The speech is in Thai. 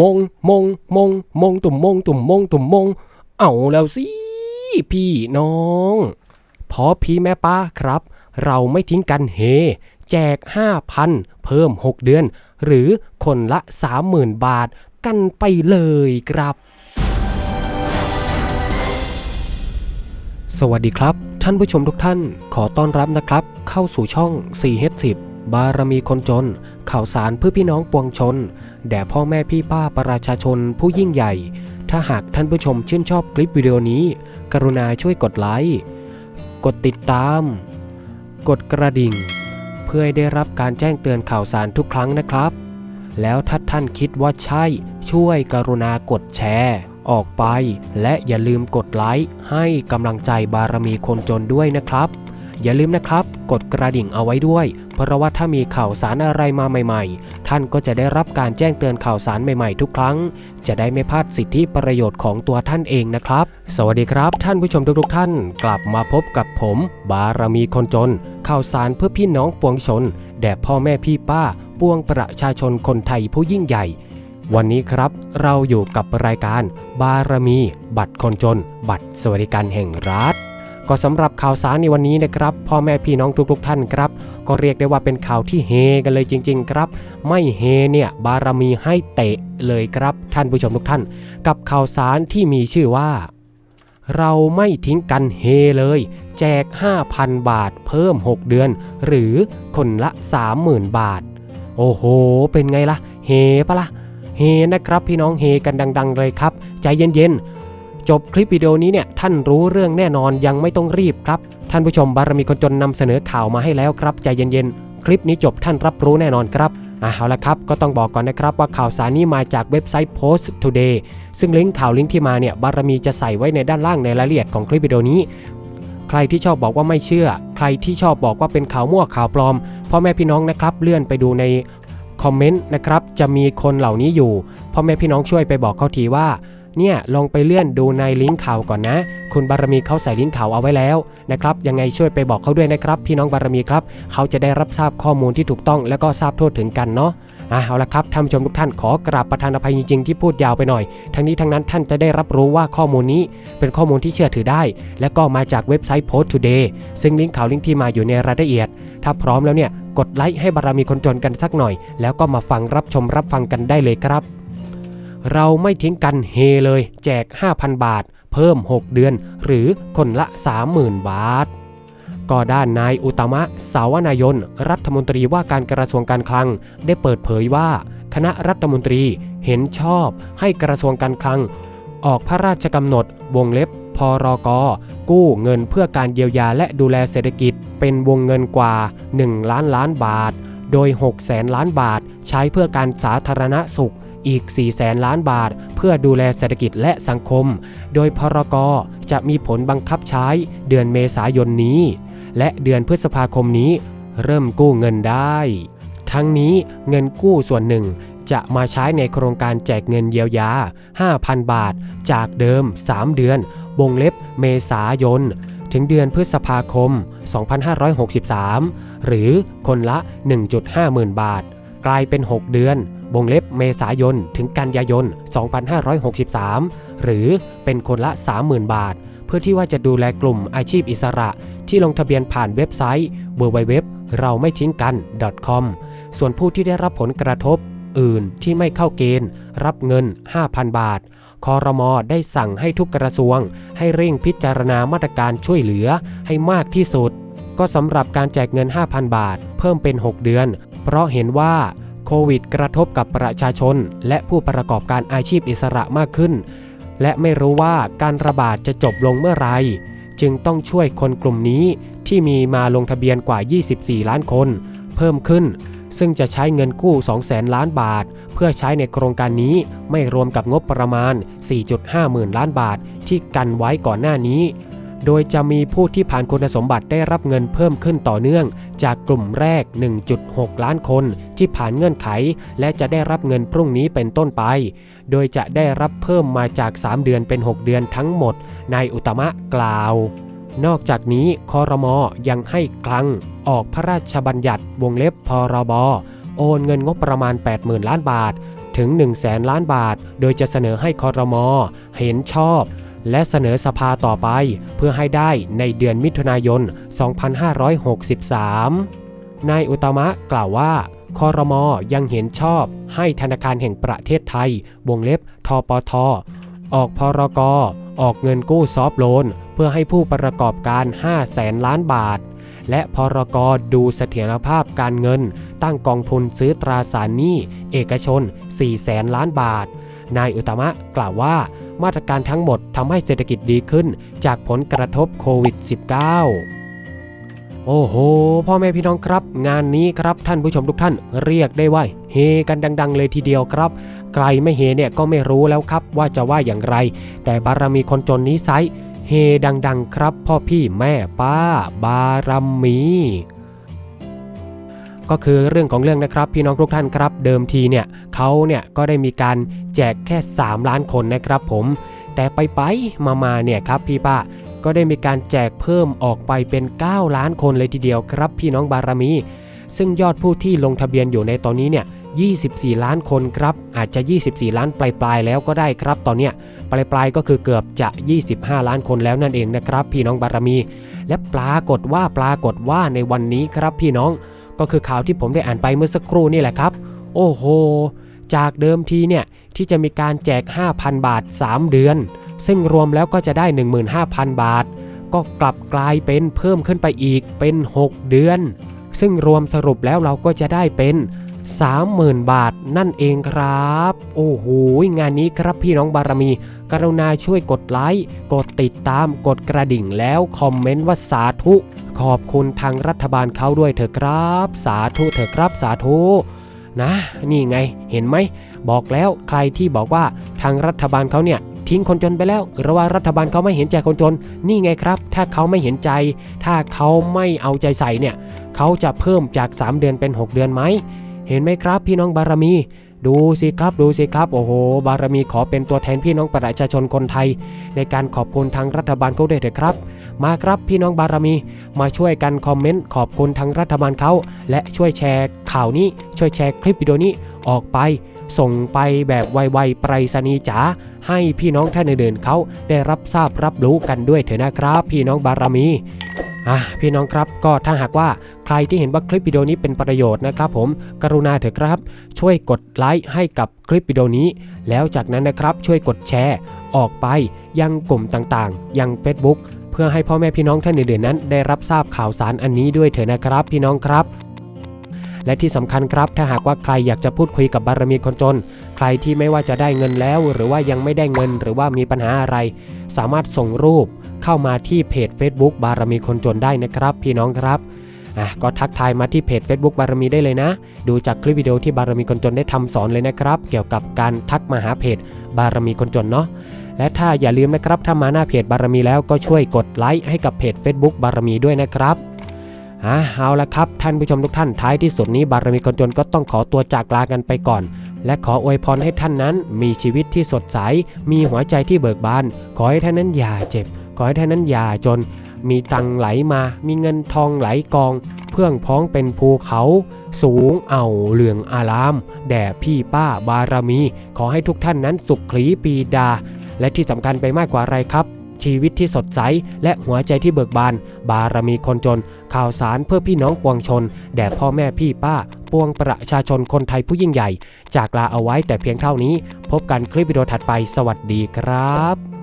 มงมงมงมงตุ่มมงตุ่มมงตุ่มมง เอาแล้วสิพี่น้องพอพี่แม่ป้าครับ เราไม่ทิ้งกันเฮ แจก 5,000 เพิ่ม 6 เดือน หรือคนละ 30,000 บาทกันไปเลยครับ สวัสดีครับ ท่านผู้ชมทุกท่านขอต้อนรับนะครับ เข้าสู่ช่อง 4H10 บารมีคนจน ข่าวสารเพื่อพี่น้องปวงชน แด่พ่อแม่พี่ป้าประชาชนผู้ยิ่งใหญ่ ถ้าหากท่านผู้ชมชื่นชอบคลิปวิดีโอนี้ กรุณาช่วยกดไลค์ กดติดตาม กดกระดิ่ง เพื่อให้ได้รับการแจ้งเตือนข่าวสารทุกครั้งนะครับ แล้วถ้าท่านคิดว่าใช่ ช่วยกรุณากดแชร์ ออกไป และอย่าลืมกดไลค์ให้กำลังใจบารมีคนจนด้วยนะครับ อย่าลืมนะครับ กดกระดิ่งเอาไว้ด้วย เพราะว่าถ้ามีข่าวสารอะไรมาใหม่ ๆ ท่านก็จะได้รับการแจ้งเตือนข่าวสารใหม่ๆ ทุกครั้ง จะได้ไม่พลาดสิทธิประโยชน์ของตัวท่านเองนะครับ สวัสดีครับ ท่านผู้ชมทุกๆท่าน กลับมาพบกับผม บารมีคนจน ข่าวสารเพื่อพี่น้องปวงชนแด่พ่อแม่พี่ป้าปวงประชาชนคนไทยผู้ยิ่งใหญ่วันนี้ครับเราอยู่กับรายการบารมี บัตรคนจน บัตรสวัสดิการแห่งรัฐ ก็สำหรับข่าวสารในวันนี้นะครับพ่อแม่พี่น้องทุกๆท่านครับ ก็เรียกได้ว่าเป็นข่าวที่เฮกันเลยจริง ๆ ครับ ไม่เฮเนี่ยบารมีให้เตะเลยครับ ท่านผู้ชมทุกท่าน กับข่าวสารที่มีชื่อว่า เราไม่ทิ้งกันเฮเลย แจก 5,000 บาท เพิ่ม 6 เดือน หรือคนละ 30,000 บาท โอ้โห เป็นไงล่ะ เฮปะละ่ะเฮนะครับพี่น้องเฮกันดัง ๆ เลยครับ ใจเย็นๆ จบคลิปวิดีโอนี้เนี่ยท่านรู้เรื่องแน่นอนยังไม่ต้องรีบครับ ท่านผู้ชมบารมีคนจนนำเสนอข่าวมาให้แล้วครับใจเย็นๆ คลิปนี้จบท่านรับรู้แน่นอนครับอะเอาละครับ ก็ต้องบอกก่อนนะครับว่าข่าวสารนี้มาจากเว็บไซต์ Post Today ซึ่งลิงก์ข่าวลิงก์ที่มาเนี่ยบารมีจะใส่ไว้ในด้านล่างในรายละเอียดของคลิปวิดีโอนี้ ใครที่ชอบบอกว่าไม่เชื่อ ใครที่ชอบบอกว่าเป็นข่าวมั่วข่าวปลอมพ่อแม่พี่น้องนะครับเลื่อนไปดูในคอมเมนต์นะครับจะมีคนเหล่านี้อยู่พ่อแม่พี่น้องช่วยไปบอกเขาทีว่า เนี่ยลองไปเลื่อนดูในลิงก์ข่าวก่อนนะ คุณบารมีเขาใส่ลิงก์ข่าวเอาไว้แล้วนะครับยังไงช่วยไปบอกเขาด้วยนะครับ พี่น้องบารมีครับเขาจะได้รับทราบข้อมูลที่ถูกต้อง และก็ทราบทั่วถึงกันเนาะอะเอาละครับท่านผู้ชมทุกท่านขอกราบประธานอภัยจริงๆที่พูดยาวไปหน่อย ทั้งนี้ทั้งนั้นท่านจะได้รับรู้ว่าข้อมูลนี้เป็นข้อมูลที่เชื่อถือได้ และก็มาจากเว็บไซต์ Post Today ซึ่งลิงก์ข่าวลิงก์ที่มาอยู่ในรายละเอียด ถ้าพร้อมแล้วเนี่ยกดไลค์ให้บารมีคนจนกันสักหน่อย แล้วก็มาฟังรับชมรับฟังกันได้เลยครับ เราไม่ทิ้งกันเฮเลย แจก 5,000 บาท เพิ่ม 6 เดือน หรือคนละ 30,000 บาท ก็ด้านนายอุตมะ สาวนายน รัฐมนตรีว่าการกระทรวงการคลัง ได้เปิดเผยว่า คณะรัฐมนตรีเห็นชอบให้กระทรวงการคลัง ออกพระราชกำหนด วงเล็บพรกกู้เงินเพื่อการเยียวยาและดูแลเศรษฐกิจ เป็นวงเงินกว่า 1 ล้านล้านบาท โดย 6 แสนล้านบาท ใช้เพื่อการสาธารณสุข อีก4แสนล้านบาท เพื่อดูแลเศรษฐกิจและสังคม โดยพรกจะมีผลบังคับใช้เดือนเมษายนนี้ และเดือนพฤษภาคมนี้เริ่มกู้เงินได้ ทั้งนี้เงินกู้ส่วนหนึ่งจะมาใช้ในโครงการแจกเงินเยียวยา 5,000 บาท จากเดิม 3 เดือน วงเล็บเมษายน ถึงเดือนพฤษภาคม 2563 หรือคนละ 1.5หมื่นบาท กลายเป็น 6 เดือน วงเล็บเมษายน ถึงกันยายน 2563 หรือเป็นคนละ 30,000 บาท เพื่อที่ว่าจะดูแลกลุ่มอาชีพอิสระ ที่ลงทะเบียนผ่านเว็บไซต์ www เราไม่ทิ้งกัน .com ส่วนผู้ที่ได้รับผลกระทบ อื่นที่ไม่เข้าเกณฑ์ รับเงิน 5,000 บาทคอรมอได้สั่งให้ทุกกระทรวง ให้เร่งพิจารณามาตรการช่วยเหลือให้มากที่สุด ก็สำหรับการแจกเงิน 5,000 บาท เพิ่มเป็น 6 เดือน เพราะเห็นว่า โควิดกระทบกับประชาชน และผู้ประกอบการอาชีพอิสระมากขึ้น และไม่รู้ว่าการระบาดจะจบลงเมื่อไหรจึงต้องช่วยคนกลุ่มนี้ที่มีมาลงทะเบียนกว่า 24 ล้านคน เพิ่มขึ้น ซึ่งจะใช้เงินกู้ 200,000 ล้านบาท เพื่อใช้ในโครงการนี้ไม่รวมกับงบประมาณ 4.5 หมื่นล้านบาทที่กันไว้ก่อนหน้านี้ โดยจะมีผู้ที่ผ่านคุณสมบัติได้รับเงินเพิ่มขึ้นต่อเนื่อง จากกลุ่มแรก 1.6 ล้านคนที่ผ่านเงื่อนไข และจะได้รับเงินพรุ่งนี้เป็นต้นไป โดยจะได้รับเพิ่มมาจาก 3 เดือนเป็น 6 เดือนทั้งหมด นายอุตมะกล่าว นอกจากนี้คอรมอยังให้คลัง ออกพระราชบัญญัติวงเล็บพรบโอนเงินงบประมาณ 80,000 ล้านบาท ถึง 1 0 0 0 0แสนล้านบาท โดยจะเสนอให้คอรมอเห็นชอบ และเสนอสภาต่อไปเพื่อให้ได้ในเดือนมิถุนายน 2563 นายอุตมะกล่าวว่าคอรมอยังเห็นชอบให้ธนาคารแห่งประเทศไทย วงเล็บทปท ออกพรกออกเงินกู้ซอฟโลน เพื่อให้ผู้ประกอบการ 5 แสนล้านบาท และพรกดูเสถียรภาพการเงิน ตั้งกองทุนซื้อตราสารหนี้เอกชน 4 แสนล้านบาท นายอุตมะกล่าวว่า มาตรการทั้งหมดทำให้เศรษฐกิจดีขึ้น จากผลกระทบโควิด -19 โอ้โห พ่อแม่พี่น้องครับ งานนี้ครับท่านผู้ชมทุกท่านเรียกได้ว่าเฮกันดัง ๆ เลยทีเดียวครับใครไม่เฮเนี่ยก็ไม่รู้แล้วครับว่าจะว่าอย่างไร แต่บารมีคนจนนี้ไซส์เฮดัง ๆ ครับ พ่อพี่แม่ป้า บารมี ก็คือเรื่องของเรื่องนะครับพี่น้องทุกท่านครับเดิมทีเนี่ยเขาเนี่ยก็ได้มีการแจกแค่ 3 ล้านคนนะครับผม แต่ไปไปมามาเนี่ยครับพี่ป้าก็ได้มีการแจกเพิ่มออกไปเป็น 9 ล้านคนเลยทีเดียวครับพี่น้องบารมี ซึ่งยอดผู้ที่ลงทะเบียนอยู่ในตอนนี้เนี่ย24 ล้านคนครับ อาจจะ 24 ล้านปลายๆแล้วก็ได้ครับ ตอนเนี้ยปลายๆก็คือเกือบจะ 25 ล้านคนแล้วนั่นเองนะครับ พี่น้องบารมี และปรากฏว่าปรากฏว่าในวันนี้ครับพี่น้อง ก็คือข่าวที่ผมได้อ่านไปเมื่อสักครู่นี่แหละครับ โอ้โห จากเดิมทีเนี่ยที่จะมีการแจก 5,000 บาท 3 เดือน ซึ่งรวมแล้วก็จะได้ 15,000 บาท ก็กลับกลายเป็นเพิ่มขึ้นไปอีกเป็น 6 เดือน ซึ่งรวมสรุปแล้วเราก็จะได้เป็น30,000 บาทนั่นเองครับ โอ้โห งานนี้ครับพี่น้องบารมี กรุณาช่วยกดไลค์ กดติดตาม กดกระดิ่งแล้วคอมเมนต์ว่าสาธุ ขอบคุณทางรัฐบาลเขาด้วยเถอะครับ สาธุเถอะครับสาธุนะนี่ไงเห็นไหมบอกแล้วใครที่บอกว่าทางรัฐบาลเขาเนี่ยทิ้งคนจนไปแล้วหรือว่ารัฐบาลเขาไม่เห็นใจคนจน นี่ไงครับ ถ้าเขาไม่เห็นใจ ถ้าเขาไม่เอาใจใส่เนี่ยเขาจะเพิ่มจาก 3 เดือนเป็น 6 เดือนไหมเห็นไหมครับพี่น้องบารมี ดูสิครับดูสิครับโอ้โห บารมีขอเป็นตัวแทนพี่น้องประชาชนคนไทย ในการขอบคุณทางรัฐบาลเขาด้วยเถอะครับ มาครับพี่น้องบารมี มาช่วยกันคอมเมนต์ขอบคุณทางรัฐบาลเขา และช่วยแชร์ข่าวนี้ ช่วยแชร์คลิปวิดีโอนี้ออกไป ส่งไปแบบไวๆไปรษณีย์จ๋าให้พี่น้องท่านอื่นๆเขาได้รับทราบรับรู้กันด้วยเถอะนะครับ พี่น้องบารมีอะพี่น้องครับก็ถ้าหากว่า รที่เห็นว่าคลิปวิดีโอนี้เป็นประโยชน์นะครับ ผมกรุณาเถอะครับ ช่วยกดไลค์ให้กับคลิปวิดีโอนี้ แล้วจากนั้นนะครับช่วยกดแชร์ ออกไปยังกลุ่มต่างๆ ยัง Facebook เพื่อให้พ่อแม่พี่น้องท่านอื่นๆนั้น ได้รับทราบข่าวสารอันนี้ด้วยเถอะนะครับ พี่น้องครับและที่สำคัญครับ ถ้าหากว่าใครอยากจะพูดคุยกับบารมีคนจน ใครที่ไม่ว่าจะได้เงินแล้ว หรือว่ายังไม่ได้เงินหรือว่ามีปัญหาอะไร สามารถส่งรูปเข้ามาที่เพจ Facebook บารมีคนจนได้นะครับ พี่น้องครับ อะก็ทักทายมาที่เพจ Facebook บารมีได้เลยนะ ดูจากคลิปวิดีโอที่บารมีคนจนได้ทำสอนเลยนะครับ เกี่ยวกับการทักมาหาเพจบารมีคนจนเนาะและถ้าอย่าลืมนะครับถ้ามาหน้าเพจบารมีแล้วก็ช่วยกดไลค์ให้กับเพจ Facebook บารมีด้วยนะครับอ่าเอาละครับ ท่านผู้ชมทุกท่านท้ายที่สุดนี้บารมีคนจนก็ต้องขอตัวจากลากันไปก่อนและขออวยพรให้ท่านนั้นมีชีวิตที่สดใส มีหัวใจที่เบิกบาน ขอให้ท่านนั้นอย่าเจ็บ ขอให้ท่านนั้นอย่าจน มีตังไหลมา มีเงินทองไหลกอง เพื่องพ้องเป็นภูเขา สูงเอาเหลืองอาราม แด่พี่ป้าบารมี ขอให้ทุกท่านนั้นสุขขีปีดา และที่สำคัญไปมากกว่าอะไรครับ ชีวิตที่สดใส และหัวใจที่เบิกบาน บารมีคนจน ข่าวสารเพื่อพี่น้องปวงชน แด่พ่อแม่พี่ป้าปวงประชาชนคนไทยผู้ยิ่งใหญ่ จากลาเอาไว้แต่เพียงเท่านี้ พบกันคลิปวิดีโอถัดไป สวัสดีครับ